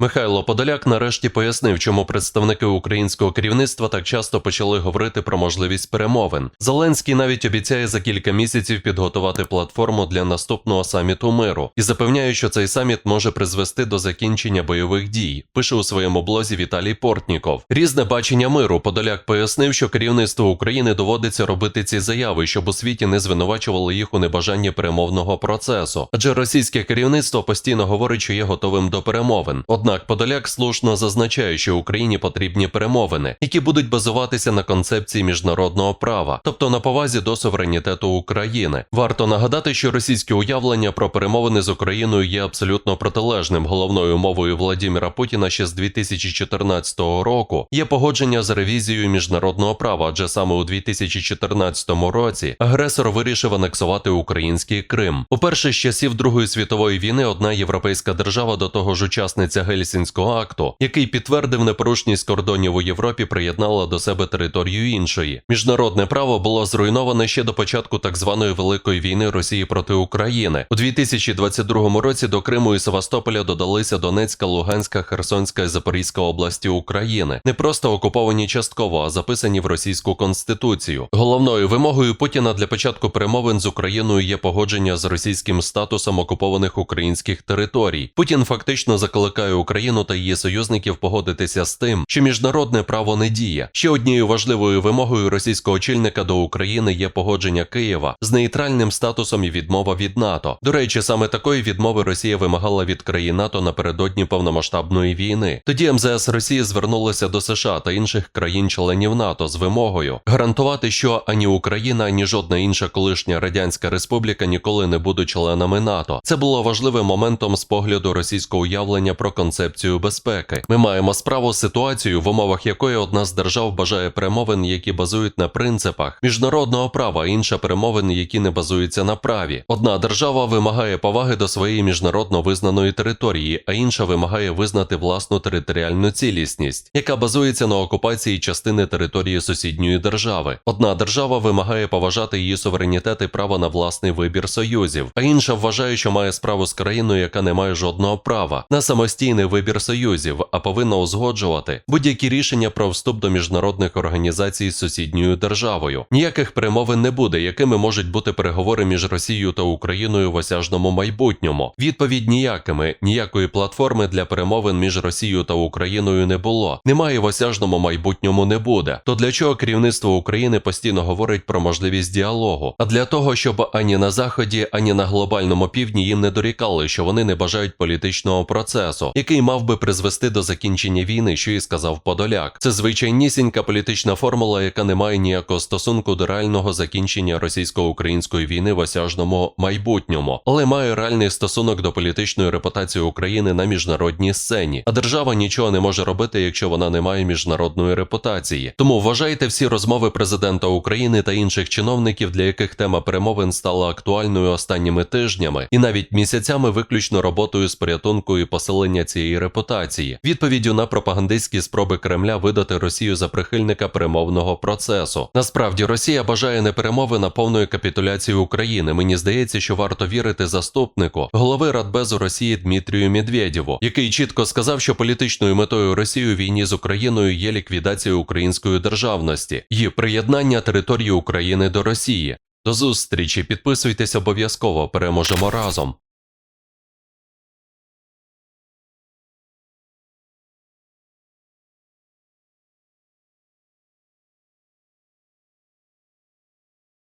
Михайло Подоляк нарешті пояснив, чому представники українського керівництва так часто почали говорити про можливість перемовин. Зеленський навіть обіцяє за кілька місяців підготувати платформу для наступного саміту миру і запевняє, що цей саміт може призвести до закінчення бойових дій. Пише у своєму блозі Віталій Портніков. Різне бачення миру. Подоляк пояснив, що керівництву України доводиться робити ці заяви, щоб у світі не звинувачували їх у небажанні перемовного процесу. Адже російське керівництво постійно говорить, що є готовим до перемовин. Однак Подоляк слушно зазначає, що Україні потрібні перемовини, які будуть базуватися на концепції міжнародного права, тобто на повазі до суверенітету України. Варто нагадати, що російське уявлення про перемовини з Україною є абсолютно протилежним. Головною мовою Владіміра Путіна ще з 2014 року є погодження з ревізією міжнародного права, адже саме у 2014 році агресор вирішив анексувати український Крим. Уперше з часів Другої світової війни одна європейська держава, до того ж учасниця Гельсінського акту, який підтвердив непорушність кордонів у Європі, приєднала до себе територію іншої. Міжнародне право було зруйноване ще до початку так званої великої війни Росії проти України. У 2022 році до Криму і Севастополя додалися Донецька, Луганська, Херсонська і Запорізька області України, не просто окуповані частково, а записані в російську конституцію. Головною вимогою Путіна для початку перемовин з Україною є погодження з російським статусом окупованих українських територій. Путін фактично закликає Україну та її союзників погодитися з тим, що міжнародне право не діє. Ще однією важливою вимогою російського очільника до України є погодження Києва з нейтральним статусом і відмова від НАТО. До речі, саме такої відмови Росія вимагала від країн НАТО напередодні повномасштабної війни. Тоді МЗС Росії звернулася до США та інших країн-членів НАТО з вимогою гарантувати, що ані Україна, ані жодна інша колишня радянська республіка ніколи не будуть членами НАТО. Це було важливим моментом з погляду російського уявлення про концепцію безпеки. Ми маємо справу з ситуацією, в умовах якої одна з держав бажає перемовин, які базують на принципах міжнародного права, інша перемовин, які не базуються на праві. Одна держава вимагає поваги до своєї міжнародно визнаної території, а інша вимагає визнати власну територіальну цілісність, яка базується на окупації частини території сусідньої держави. Одна держава вимагає поважати її суверенітет і право на власний вибір союзів, а інша вважає, що має справу з країною, яка не має жодного права на самостійний вибір союзів, а повинна узгоджувати будь-які рішення про вступ до міжнародних організацій з сусідньою державою. Ніяких перемовин не буде, якими можуть бути переговори між Росією та Україною в осяжному майбутньому. Відповідь ніякими, ніякої платформи для перемовин між Росією та Україною не було. Немає в осяжному майбутньому не буде. То для чого керівництво України постійно говорить про можливість діалогу? А для того, щоб ані на заході, ані на глобальному півдні їм не дорікали, що вони не бажають політичного процесу, який мав би призвести до закінчення війни, що і сказав Подоляк. Це звичайнісінька політична формула, яка не має ніякого стосунку до реального закінчення російсько-української війни в осяжному майбутньому, але має реальний стосунок до політичної репутації України на міжнародній сцені. А держава нічого не може робити, якщо вона не має міжнародної репутації. Тому вважайте всі розмови президента України та інших чиновників, для яких тема перемовин стала актуальною останніми тижнями і навіть місяцями виключно роботою з порятунку і посилення цієї репутації, відповіддю на пропагандистські спроби Кремля видати Росію за прихильника перемовного процесу. Насправді Росія бажає не перемови а повної капітуляції України. Мені здається, що варто вірити заступнику голови Радбезу Росії Дмитрію Медведєву, який чітко сказав, що політичною метою Росії у війні з Україною є ліквідація української державності і приєднання території України до Росії. До зустрічі, підписуйтесь обов'язково, переможемо разом.